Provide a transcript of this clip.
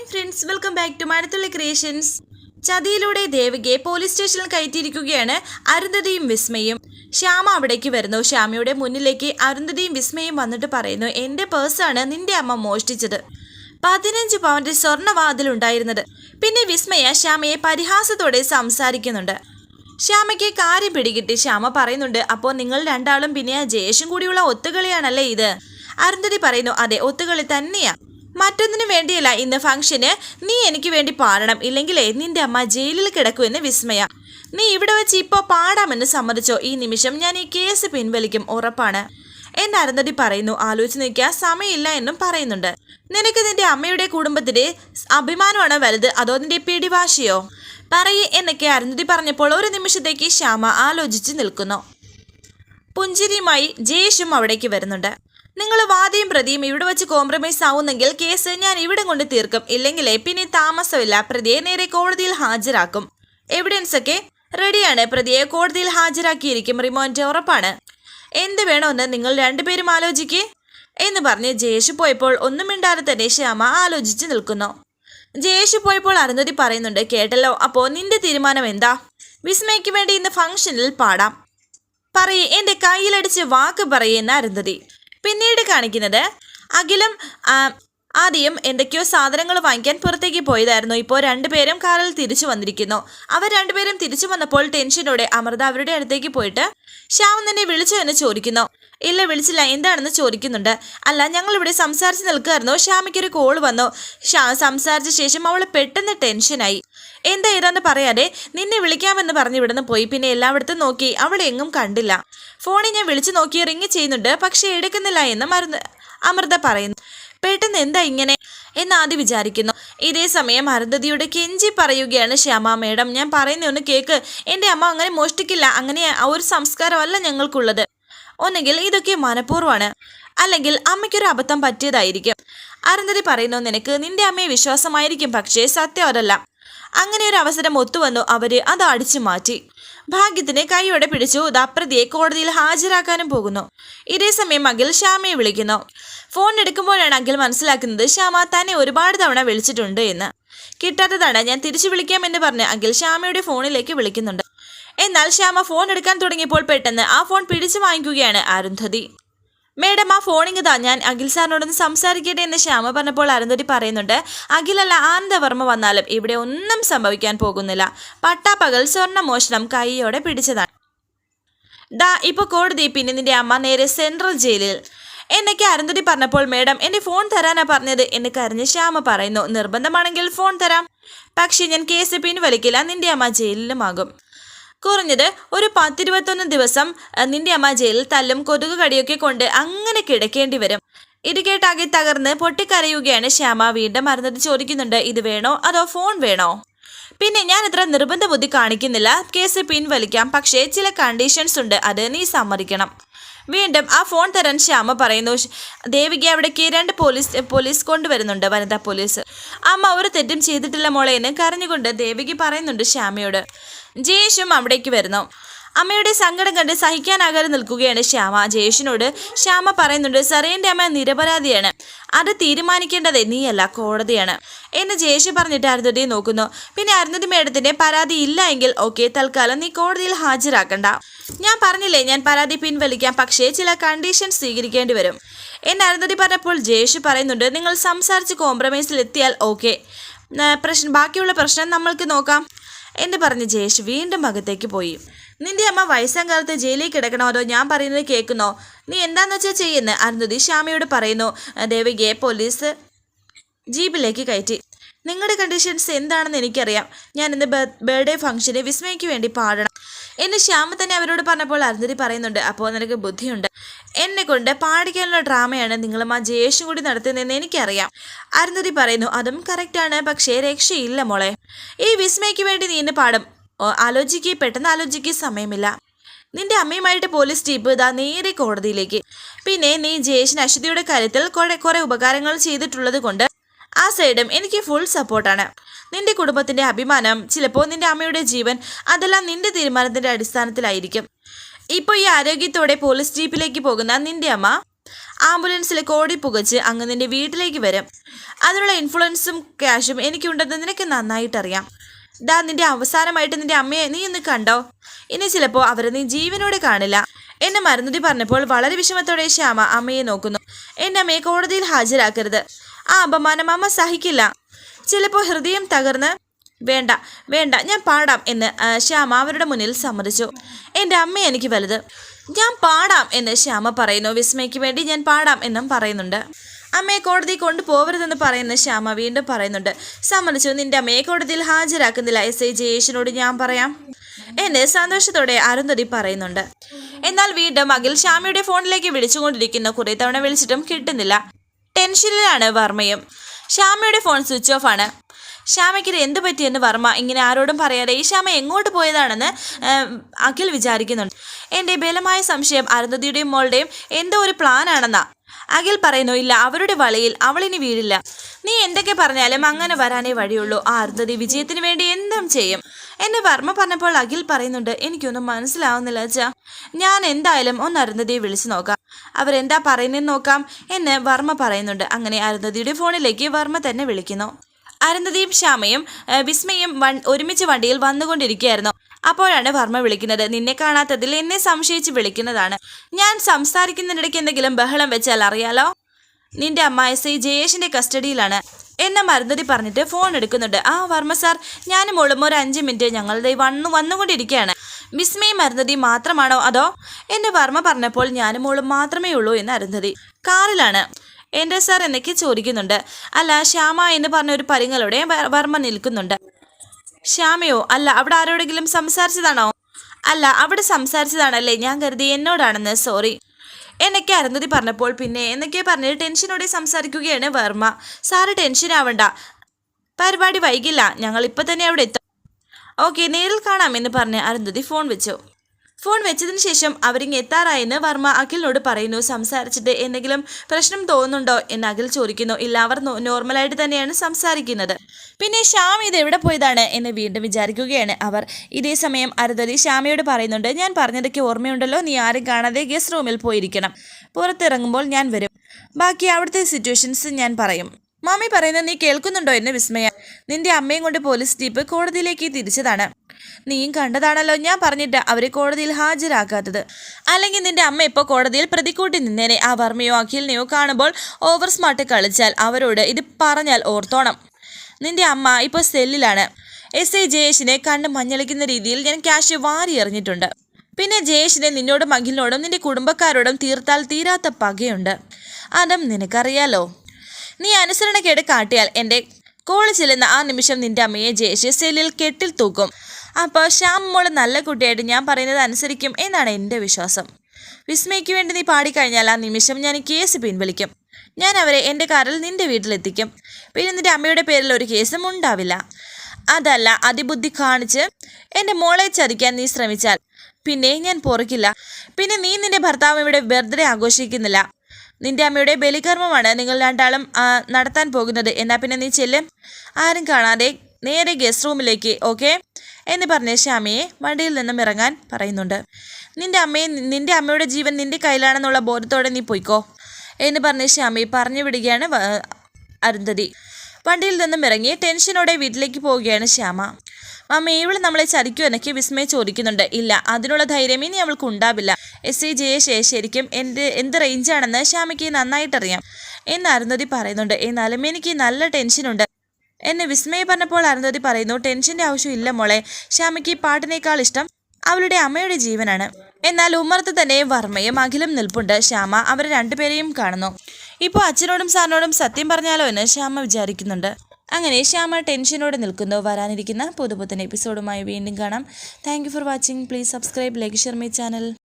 Hi friends welcome back to Mazhathulli creations ചതിയിലൂടെ ദേവികയെ police സ്റ്റേഷനിൽ കയറ്റിയിരിക്കുകയാണ് അരുന്ധതിയും വിസ്മയും. ശ്യാമ അവിടേക്ക് വരുന്നു. ശ്യാമയുടെ മുന്നിലേക്ക് അരുന്ധതിയും വിസ്മയും വന്നിട്ട് പറയുന്നു എന്റെ പേഴ്സാണ് നിന്റെ അമ്മ മോഷ്ടിച്ചത്. പതിനഞ്ച് പവന്റെ സ്വർണവാതിലുണ്ടായിരുന്നത് പിന്നെ വിസ്മയ ശ്യാമയെ പരിഹാസത്തോടെ സംസാരിക്കുന്നുണ്ട്. ശ്യാമയ്ക്ക് കാര്യം പിടികിട്ടി. ശ്യാമ പറയുന്നുണ്ട് അപ്പോൾ നിങ്ങൾ രണ്ടാളും പിന്നെ ജയേഷും കൂടിയുള്ള ഒത്തുകളിയാണല്ലേ ഇത്? അരുന്ധതി പറയുന്നു അതെ ഒത്തുകളി തന്നെയാ. മറ്റൊന്നിനു വേണ്ടിയല്ല ഇന്ന് ഫംഗ്ഷന് നീ എനിക്ക് വേണ്ടി പാടണം. ഇല്ലെങ്കിലേ നിന്റെ അമ്മ ജയിലിൽ കിടക്കുമെന്ന് വിസ്മയ. നീ ഇവിടെ വെച്ച് ഇപ്പോൾ പാടാമെന്ന് സമ്മതിച്ചോ? ഈ നിമിഷം ഞാൻ ഈ കേസ് പിൻവലിക്കും ഉറപ്പാണ്. എന്ന് അരുന്ധതി പറയുന്നു. ആലോചിച്ച് നിൽക്കാൻ സമയമില്ല എന്നും പറയുന്നുണ്ട്. നിനക്ക് നിന്റെ അമ്മയുടെ കുടുംബത്തിന്റെ അഭിമാനമാണ് വലുത്? അതോ നിന്റെ പിടിവാശിയോ? പറയേ എന്നൊക്കെ അരുന്ധതി പറഞ്ഞപ്പോൾ ഒരു നിമിഷത്തേക്ക് ശ്യാമ ആലോചിച്ച് നിൽക്കുന്നു. പുഞ്ചിരിയുമായി ജയേഷും അവിടേക്ക് വരുന്നുണ്ട്. നിങ്ങൾ വാദിയും പ്രതിയും ഇവിടെ വെച്ച് കോംപ്രമൈസ് ആവുന്നെങ്കിൽ കേസ് ഞാൻ ഇവിടെ കൊണ്ട് തീർക്കും. ഇല്ലെങ്കിലേ പിന്നെ താമസമില്ല. പ്രതിയെ നേരെ കോടതിയിൽ ഹാജരാക്കും. എവിഡൻസ് ഒക്കെ റെഡിയാണ് പ്രതിയെ കോടതിയിൽ ഹാജരാക്കിയിരിക്കും. റിമോന്റെ ഉറപ്പാണ്. എന്ത് വേണമെന്ന് നിങ്ങൾ രണ്ടുപേരും ആലോചിക്കേ. എന്ന് പറഞ്ഞ് ജയേഷ് പോയപ്പോൾ ഒന്നും മിണ്ടാതെ തന്നെ ശ്യാമ ആലോചിച്ച് നിൽക്കുന്നു. ജയേഷ് പോയപ്പോൾ അരുന്ധതി പറയുന്നുണ്ട് കേട്ടല്ലോ. അപ്പോൾ നിന്റെ തീരുമാനം എന്താ? വിസ്മയ്ക്ക് വേണ്ടി ഇന്ന് ഫംഗ്ഷനിൽ പാടാം. പറയേ എന്റെ കയ്യിലടിച്ച് വാക്ക് പറയുന്ന അരുന്ധതി. പിന്നീട് കാണിക്കുന്നത് അഖിലും ആദ്യം എന്തൊക്കെയോ സാധനങ്ങൾ വാങ്ങിക്കാൻ പുറത്തേക്ക് പോയതായിരുന്നു. ഇപ്പോൾ രണ്ടുപേരും കാറിൽ തിരിച്ചു വന്നിരിക്കുന്നു. അവർ രണ്ടുപേരും തിരിച്ചു വന്നപ്പോൾ ടെൻഷനോടെ അമൃത അവരുടെ അടുത്തേക്ക് പോയിട്ട് ശ്യാമം നിന്നെ വിളിച്ചോ എന്ന് ചോദിക്കുന്നു. ഇല്ല വിളിച്ചില്ല. എന്താണെന്ന് ചോദിക്കുന്നുണ്ട്. അല്ല ഞങ്ങൾ ഇവിടെ സംസാരിച്ച് നിൽക്കുമായിരുന്നു ശ്യാമയ്ക്കൊരു കോൾ വന്നു. സംസാരിച്ച ശേഷം അവൾ പെട്ടെന്ന് ടെൻഷനായി. എന്താ ഇതെന്ന് പറയാതെ നിന്നെ വിളിക്കാമെന്ന് പറഞ്ഞ് ഇവിടുന്ന് പോയി. പിന്നെ എല്ലായിടത്തും നോക്കി അവളെ എങ്ങും കണ്ടില്ല. ഫോണിൽ ഞാൻ വിളിച്ചു നോക്കി റിങ് ചെയ്യുന്നുണ്ട്. പക്ഷേ എടുക്കുന്നില്ല എന്ന് മരുന്ന് അമൃത പറയുന്നു. പെട്ടെന്ന് എന്താ ഇങ്ങനെ എന്ന് ആദ്യം വിചാരിക്കുന്നു. ഇതേ സമയം അരുന്ധതിയുടെ കെഞ്ചി പറയുകയാണ് ശ്യാമ മേഡം ഞാൻ പറയുന്ന ഒന്ന് കേക്ക്. എന്റെ അമ്മ അങ്ങനെ മോഷ്ടിക്കില്ല. അങ്ങനെ ആ ഒരു സംസ്കാരമല്ല ഞങ്ങൾക്കുള്ളത്. ഒന്നുകിൽ ഇതൊക്കെ മനഃപൂർവമാണ്. അല്ലെങ്കിൽ അമ്മയ്ക്കൊരു അബദ്ധം പറ്റിയതായിരിക്കും. അരുന്ധതി പറയുന്നു നിനക്ക് നിന്റെ അമ്മയെ വിശ്വാസമായിരിക്കും. പക്ഷേ സത്യം അതല്ല. അങ്ങനെ ഒരു അവസരം ഒത്തുവന്നു. അവർ അത് അടിച്ചു മാറ്റി. ഭാഗ്യത്തിന് കൈയോടെ പിടിച്ചു. ദാപ്രതിയെ കോടതിയിൽ ഹാജരാക്കാനും പോകുന്നു. ഇതേ സമയം അഖിൽ ശ്യാമയെ വിളിക്കുന്നു. ഫോൺ എടുക്കുമ്പോഴാണ് അഖിൽ മനസ്സിലാക്കുന്നത് ശ്യാമ തന്നെ ഒരുപാട് തവണ വിളിച്ചിട്ടുണ്ട് എന്ന്. കിട്ടാത്തതാണ് ഞാൻ തിരിച്ചു വിളിക്കാമെന്ന് പറഞ്ഞ് അഖിൽ ശ്യാമയുടെ ഫോണിലേക്ക് വിളിക്കുന്നുണ്ട്. എന്നാൽ ശ്യാമ ഫോൺ എടുക്കാൻ തുടങ്ങിയപ്പോൾ പെട്ടെന്ന് ആ ഫോൺ പിടിച്ചു വാങ്ങിക്കുകയാണ് അരുന്ധതി. മേഡം ആ ഫോണിങ് താ ഞാൻ അഖിൽ സാറിനോടൊന്ന് സംസാരിക്കട്ടെ എന്ന് ശ്യാമ പറഞ്ഞപ്പോൾ അരുന്ധതി പറയുന്നുണ്ട് അഖിലല്ല ആനന്ദവർമ്മ വന്നാലും ഇവിടെ ഒന്നും സംഭവിക്കാൻ പോകുന്നില്ല. പട്ടാപ്പകൽ സ്വർണ മോഷണം കൈയോടെ പിടിച്ചതാണ്. ദാ ഇപ്പോൾ കോടതി പിന്നെ നിന്റെ അമ്മ നേരെ സെൻട്രൽ ജയിലിൽ. എന്നൊക്കെ അരുന്ധതി പറഞ്ഞപ്പോൾ മേഡം എന്റെ ഫോൺ തരാനാ പറഞ്ഞത് എന്ന് കരഞ്ഞ് ശ്യാമ പറയുന്നു. നിർബന്ധമാണെങ്കിൽ ഫോൺ തരാം. പക്ഷേ ഞാൻ കേസ് പിൻവലിക്കില്ല നിന്റെ അമ്മ ജയിലിലുമാകും. കുറഞ്ഞത് ഒരു പത്തിരുപത്തൊന്ന് ദിവസം നിന്റെ അമ്മ ജയിലിൽ തല്ലും കൊതുക് കടിയൊക്കെ കൊണ്ട് അങ്ങനെ കിടക്കേണ്ടി വരും. ഇത് കേട്ടാകെ തകർന്ന് പൊട്ടിക്കരയുകയാണ് ശ്യാമ. വീണ്ടും അരുന്ധതി ചോദിക്കുന്നുണ്ട് ഇത് വേണോ? അതോ ഫോൺ വേണോ? പിന്നെ ഞാൻ ഇത്ര നിർബന്ധ ബുദ്ധി കാണിക്കുന്നില്ല കേസ് പിൻവലിക്കാം പക്ഷേ ചില കണ്ടീഷൻസ് ഉണ്ട്. അത് നീ സമ്മതിക്കണം. വീണ്ടും ആ ഫോൺ തരാൻ ശ്യാമ പറയുന്നു. "ശ്- ദേവിക അവിടേക്ക് രണ്ട് പോലീസ് പോലീസ് കൊണ്ടുവരുന്നുണ്ട് വനിതാ പോലീസ്. അമ്മ ഒരു തെറ്റും ചെയ്തിട്ടില്ല മോളെ എന്ന് കരഞ്ഞുകൊണ്ട് ദേവിക പറയുന്നുണ്ട് ശ്യാമയോട്. ജയേഷും അവിടേക്ക് വരുന്നു. അമ്മയുടെ സങ്കടം കണ്ട് സഹിക്കാനാകാതെ നിൽക്കുകയാണ് ശ്യാമ. ജയേഷിനോട് ശ്യാമ പറയുന്നുണ്ട് സാറേ എന്റെ അമ്മ നിരപരാധിയാണ്. അത് തീരുമാനിക്കേണ്ടത് നീയല്ല കോടതിയാണ്. എന്ന് ജയേഷ് പറഞ്ഞിട്ട് അരുന്ധതി നോക്കുന്നു. പിന്നെ അരുന്ധതി മേഡത്തിന്റെ പരാതി ഇല്ല എങ്കിൽ ഓക്കെ തൽക്കാലം നീ കോടതിയിൽ ഹാജരാക്കണ്ട. ഞാൻ പറഞ്ഞില്ലേ ഞാൻ പരാതി പിൻവലിക്കാം പക്ഷേ ചില കണ്ടീഷൻ സ്വീകരിക്കേണ്ടി വരും. എന്ന് അരുന്ധതി പറഞ്ഞപ്പോൾ ജയേഷ് പറയുന്നുണ്ട് നിങ്ങൾ സംസാരിച്ച് കോംപ്രമൈസിൽ എത്തിയാൽ ഓക്കെ. പ്രശ്നം ബാക്കിയുള്ള പ്രശ്നം നമ്മൾക്ക് നോക്കാം. എന്ന് പറഞ്ഞ് ജയേഷ് വീണ്ടും അകത്തേക്ക് പോയി. നിന്റെ അമ്മ വയസ്സാം കാലത്ത് ജയിലിൽ അതോ ഞാൻ പറയുന്നത് കേൾക്കുന്നോ? നീ എന്താന്ന് വെച്ചാൽ ചെയ്യുന്നത് അരുന്ധതി ശ്യാമയോട് പറയുന്നു. ദേവികയെ പോലീസ് ജീപ്പിലേക്ക് കയറ്റി. നിങ്ങളുടെ കണ്ടീഷൻസ് എന്താണെന്ന് എനിക്കറിയാം. ഞാൻ ഇന്ന് ബർത്ത്ഡേ ഫംഗ്ഷന് വിസ്മയ്ക്ക് വേണ്ടി പാടണം. എന്ന് ശ്യാമ തന്നെ അവരോട് പറഞ്ഞപ്പോൾ അരുന്ധതി പറയുന്നുണ്ട് അപ്പോൾ നിനക്ക് ബുദ്ധിയുണ്ട്. എന്നെ കൊണ്ട് പാടിക്കാനുള്ള ഡ്രാമയാണ് നിങ്ങളും ആ ജയേഷും കൂടി നടത്തുന്നതെന്ന് എനിക്കറിയാം. അരുന്ധതി പറയുന്നു അതും കറക്റ്റാണ് പക്ഷേ രക്ഷയില്ല മോളെ. ഈ വിസ്മയ്ക്ക് വേണ്ടി നീ ഇന്ന് പാടും. ഓ, ആലോചിക്കേ പെട്ടെന്ന് ആലോചിക്കുക സമയമില്ല. നിന്റെ അമ്മയുമായിട്ട് പോലീസ് ടീപ്പ് ഇതാ നേരെ കോടതിയിലേക്ക്. പിന്നെ നീ ജയേഷിന് അശ്വതിയുടെ കാര്യത്തിൽ കുറെ കുറെ ഉപകാരങ്ങൾ ചെയ്തിട്ടുള്ളത് കൊണ്ട് ആ സൈഡും എനിക്ക് ഫുൾ സപ്പോർട്ടാണ് നിന്റെ കുടുംബത്തിന്റെ അഭിമാനം ചിലപ്പോൾ നിന്റെ അമ്മയുടെ ജീവൻ അതെല്ലാം നിന്റെ തീരുമാനത്തിന്റെ അടിസ്ഥാനത്തിലായിരിക്കും. ഇപ്പോൾ ഈ ആരോഗ്യത്തോടെ പോലീസ് ജീപ്പിലേക്ക് പോകുന്ന നിന്റെ അമ്മ ആംബുലൻസിൽ കോടി പുകച്ച് അങ്ങ് നിന്റെ വീട്ടിലേക്ക് വരും. അതിനുള്ള ഇൻഫ്ലുവൻസും ക്യാഷും എനിക്കുണ്ടെന്ന് നിനക്ക് നന്നായിട്ടറിയാം. ദാ നിന്റെ അവസാനമായിട്ട് നിന്റെ അമ്മയെ നീ ഒന്ന് കണ്ടോ? ഇനി ചിലപ്പോൾ അവരെ നീ ജീവനോടെ കാണില്ല. എന്നെ മരുന്നുതി പറഞ്ഞപ്പോൾ വളരെ വിഷമത്തോടെ ശ്യാമ അമ്മയെ നോക്കുന്നു. എന്റെ അമ്മയെ കോടതിയിൽ ഹാജരാക്കരുത്. ആ അപമാനം അമ്മ സഹിക്കില്ല. ചിലപ്പോൾ ഹൃദയം തകർന്ന് വേണ്ട വേണ്ട ഞാൻ പാടാം എന്ന് ശ്യാമ അവരുടെ മുന്നിൽ സമ്മതിച്ചു. എന്റെ അമ്മ എനിക്ക് വലുത്. ഞാൻ പാടാം എന്ന് ശ്യാമ പറയുന്നു. വിസ്മയ്ക്ക് വേണ്ടി ഞാൻ പാടാം എന്നും പറയുന്നുണ്ട്. അമ്മയെ കോടതി കൊണ്ടുപോകരുതെന്ന് പറയുന്ന ശ്യാമ വീണ്ടും പറയുന്നുണ്ട്. സമ്മതിച്ചു. നിന്റെ അമ്മയെ കോടതിയിൽ ഹാജരാക്കുന്നില്ല. എസ് ഐ ജയേഷിനോട് ഞാൻ പറയാം. എന്ന് സന്തോഷത്തോടെ അരുന്ധതി പറയുന്നുണ്ട്. എന്നാൽ വീണ്ടും അഖിൽ ശ്യാമയുടെ ഫോണിലേക്ക് വിളിച്ചുകൊണ്ടിരിക്കുന്ന കുറെ തവണ വിളിച്ചിട്ടും കിട്ടുന്നില്ല. ടെൻഷനിലാണ് വർമ്മയും. ശ്യാമയുടെ ഫോൺ സ്വിച്ച് ഓഫ് ആണ്. ശ്യാമയ്ക്ക് ഇത് എന്ത് പറ്റിയെന്ന് വർമ്മ ഇങ്ങനെ ആരോടും പറയാതെ ഈ ശ്യാമ എങ്ങോട്ട് പോയതാണെന്ന് അഖിൽ വിചാരിക്കുന്നുണ്ട്. എന്റെ ബലമായ സംശയം അരുന്ധതിയുടെയും മോളുടെയും എന്തോ ഒരു പ്ലാൻ ആണെന്നാ. അഖിൽ പറയുന്നു ഇല്ല അവരുടെ വളയിൽ അവളിനി വീഴില്ല. നീ എന്തൊക്കെ പറഞ്ഞാലും അങ്ങനെ വരാനേ വഴിയുള്ളൂ. ആ അരുന്ധതി വിജയത്തിന് വേണ്ടി എന്തും ചെയ്യും. എന്നെ വർമ്മ പറഞ്ഞപ്പോൾ അഖിൽ പറയുന്നുണ്ട് എനിക്കൊന്നും മനസ്സിലാവുന്നില്ല അച്ഛാ. ഞാൻ എന്തായാലും ഒന്ന് അരുന്ധതിയെ വിളിച്ചു നോക്കാം. അവരെന്താ പറയുന്നതെന്ന് നോക്കാം എന്ന് വർമ്മ പറയുന്നുണ്ട്. അങ്ങനെ അരുന്ധതിയുടെ ഫോണിലേക്ക് വർമ്മ തന്നെ വിളിക്കുന്നു. അരുന്ധതിയും ശ്യാമയും വിസ്മയും വൺ ഒരുമിച്ച് വണ്ടിയിൽ വന്നുകൊണ്ടിരിക്കുകയായിരുന്നു. അപ്പോഴാണ് വർമ്മ വിളിക്കുന്നത്. നിന്നെ കാണാത്തതിൽ എന്നെ സംശയിച്ച് വിളിക്കുന്നതാണ്. ഞാൻ സംസാരിക്കുന്നതിനിടയ്ക്ക് എന്തെങ്കിലും ബഹളം വെച്ചാൽ അറിയാലോ? നിന്റെ അമ്മ സി ജയേഷിന്റെ കസ്റ്റഡിയിലാണ്. എന്നെ മരുന്നതി പറഞ്ഞിട്ട് ഫോൺ എടുക്കുന്നുണ്ട്. ആ വർമ്മ സാർ ഞാനും മോളും ഒരു അഞ്ച് മിനിറ്റ് ഞങ്ങളുടെ വന്നു വന്നുകൊണ്ടിരിക്കുകയാണ്. വിസ്മയും മരുന്നതി മാത്രമാണോ അതോ? എന്റെ വർമ്മ പറഞ്ഞപ്പോൾ ഞാനും മോളും മാത്രമേ ഉള്ളൂ എന്ന് അരുന്ധതി കാറിലാണ്. എന്റെ സാർ എന്നൊക്കെ ചോദിക്കുന്നുണ്ട്. അല്ല ശ്യാമ എന്ന് പറഞ്ഞ ഒരു പരിങ്ങളോടെ വർമ്മ നിൽക്കുന്നുണ്ട്. ശ്യാമയോ അല്ല അവിടെ ആരോടെങ്കിലും സംസാരിച്ചതാണോ? അല്ല അവിടെ സംസാരിച്ചതാണല്ലേ? ഞാൻ കരുതി എന്നോടാണെന്ന് സോറി. എന്നൊക്കെ അരുന്ധതി പറഞ്ഞപ്പോൾ പിന്നെ എന്നൊക്കെ പറഞ്ഞ് ടെൻഷനോടെ സംസാരിക്കുകയാണ് വർമ്മ. സാറ് ടെൻഷൻ ആവണ്ട. പരിപാടി വൈകില്ല. ഞങ്ങൾ ഇപ്പം തന്നെ അവിടെ എത്തും. ഓക്കെ നേരിൽ കാണാം എന്ന് പറഞ്ഞ് അരുന്ധതി ഫോൺ വെച്ചു. ഫോൺ വെച്ചതിന് ശേഷം അവരിങ് എത്താറായെന്ന് വർമ്മ അഖിലിനോട് പറയുന്നു. സംസാരിച്ചിട്ട് എന്തെങ്കിലും പ്രശ്നം തോന്നുന്നുണ്ടോ എന്ന് അഖിൽ ചോദിക്കുന്നു. ഇല്ല അവർ നോർമലായിട്ട് തന്നെയാണ് സംസാരിക്കുന്നത്. പിന്നെ ശ്യാം ഇത് എവിടെ പോയതാണ് എന്ന് വീണ്ടും വിചാരിക്കുകയാണ് അവർ. ഇതേ സമയം അരുന്ധതി ശ്യാമയോട് പറയുന്നുണ്ട് ഞാൻ പറഞ്ഞതൊക്കെ ഓർമ്മയുണ്ടല്ലോ. നീ ആരും കാണാതെ ഗസ്റ്റ് റൂമിൽ പോയിരിക്കണം. പുറത്തിറങ്ങുമ്പോൾ ഞാൻ വരും. ബാക്കി അവിടുത്തെ സിറ്റുവേഷൻസ് ഞാൻ പറയും. മാമി പറയുന്നത് നീ കേൾക്കുന്നുണ്ടോ എന്നെ വിസ്മയ നിന്റെ അമ്മയും കൊണ്ട് പോലീസ് ജീപ്പ് കോടതിയിലേക്ക് തിരിച്ചതാണ്. നീയും കണ്ടതാണല്ലോ ഞാൻ പറഞ്ഞിട്ട് അവരെ കോടതിയിൽ ഹാജരാക്കാത്തത്. അല്ലെങ്കിൽ നിന്റെ അമ്മ ഇപ്പോൾ കോടതിയിൽ പ്രതിക്കൂട്ടി നിന്നേനെ. ആ വർമ്മയോ അഖിലിനെയോ കാണുമ്പോൾ ഓവർ സ്മാർട്ട് കളിച്ചാൽ അവരോട് ഇത് പറഞ്ഞാൽ ഓർത്തോണം. നിന്റെ അമ്മ ഇപ്പോൾ സെല്ലിലാണ്. എസ് ഐ ജയേഷിനെ കണ്ണ് മഞ്ഞളിക്കുന്ന രീതിയിൽ ഞാൻ ക്യാഷ് വാരി എറിഞ്ഞിട്ടുണ്ട്. പിന്നെ ജയേഷിനെ നിന്നോടും അഖിലിനോടും നിന്റെ കുടുംബക്കാരോടും തീർത്താൽ തീരാത്ത പകയുണ്ട്. അതും നിനക്കറിയാലോ? നീ അനുസരണക്കേട് കാട്ടിയാൽ എന്റെ കോളേജ് ചെല്ലുന്ന ആ നിമിഷം നിന്റെ അമ്മയെ ജയിച്ച് സെല്ലിൽ കെട്ടിൽ തൂക്കും. അപ്പോൾ ശ്യാം മോൾ നല്ല കുട്ടിയായിട്ട് ഞാൻ പറയുന്നത് അനുസരിക്കും എന്നാണ് എന്റെ വിശ്വാസം. വിസ്മയ്ക്ക് വേണ്ടി നീ പാടിക്കഴിഞ്ഞാൽ ആ നിമിഷം ഞാൻ കേസ് പിൻവലിക്കും. ഞാൻ അവരെ എന്റെ കാറിൽ നിന്റെ വീട്ടിലെത്തിക്കും. പിന്നെ നിന്റെ അമ്മയുടെ പേരിൽ ഒരു കേസും ഉണ്ടാവില്ല. അതല്ല അതിബുദ്ധി കാണിച്ച് എന്റെ മോളെ ചതിക്കാൻ നീ ശ്രമിച്ചാൽ പിന്നെ ഞാൻ പൊറുക്കില്ല. പിന്നെ നീ നിന്റെ ഭർത്താവ് ഇവിടെ ബർത്ത്ഡേ ആഘോഷിക്കുന്നില്ല. നിന്റെ അമ്മയുടെ ബലികർമ്മമാണ് നിങ്ങൾ രണ്ടാളും നടത്താൻ പോകുന്നത്. എന്നാൽ പിന്നെ നീ ചെല്ലും. ആരും കാണാതെ നേരെ ഗസ്റ്റ് റൂമിലേക്ക് ഓക്കെ എന്ന് പറഞ്ഞ് ശ്യാമയെ വണ്ടിയിൽ നിന്നും ഇറങ്ങാൻ പറയുന്നുണ്ട്. നിന്റെ അമ്മയെ നിന്റെ അമ്മയുടെ ജീവൻ നിന്റെ കയ്യിലാണെന്നുള്ള ബോധത്തോടെ നീ പോയിക്കോ എന്ന് പറഞ്ഞ് ശ്യാമയെ പറഞ്ഞു വിടുകയാണ് അരുന്ധതി. വണ്ടിയിൽ നിന്നും ഇറങ്ങി ടെൻഷനോടെ വീട്ടിലേക്ക് പോവുകയാണ് ശ്യാമ. മമ്മ ഇവൾ നമ്മളെ ചതിക്കൂ എന്നൊക്കെ വിസ്മയ ചോദിക്കുന്നുണ്ട്. ഇല്ല അതിനുള്ള ധൈര്യം ഇനി അവൾക്ക് ഉണ്ടാവില്ല. എസ് ഐ ജയെ ശരിക്കും എന്റെ എന്ത് റേഞ്ചാണെന്ന് ശ്യാമയ്ക്ക് നന്നായിട്ടറിയാം. എന്ന് അരുന്ധതി പറയുന്നുണ്ട്. എന്നാലും എനിക്ക് നല്ല ടെൻഷനുണ്ട്. എന്നെ വിസ്മയ പറഞ്ഞപ്പോൾ അരുന്ധതി പറയുന്നു ടെൻഷന്റെ ആവശ്യമില്ല മോളെ. ശ്യാമയ്ക്ക് പാട്ടിനേക്കാൾ ഇഷ്ടം അവളുടെ അമ്മയുടെ ജീവനാണ്. എന്നാൽ ഉമ്മർത്ത് തന്നെ വർമ്മയും അഖിലും നിൽപ്പുണ്ട്. ശ്യാമ അവരെ രണ്ടുപേരെയും കാണുന്നു. ഇപ്പോൾ അച്ഛനോടും സാറിനോടും സത്യം പറഞ്ഞാലോ എന്ന് ശ്യാമ വിചാരിക്കുന്നുണ്ട്. അങ്ങനെ ശ്യാമ ടെൻഷനോടെ നിൽക്കുന്നു. വരാനിരിക്കുന്ന പുതുപുത്തൻ എപ്പിസോഡുമായി വീണ്ടും കാണാം. Thank for watching please subscribe like share my channel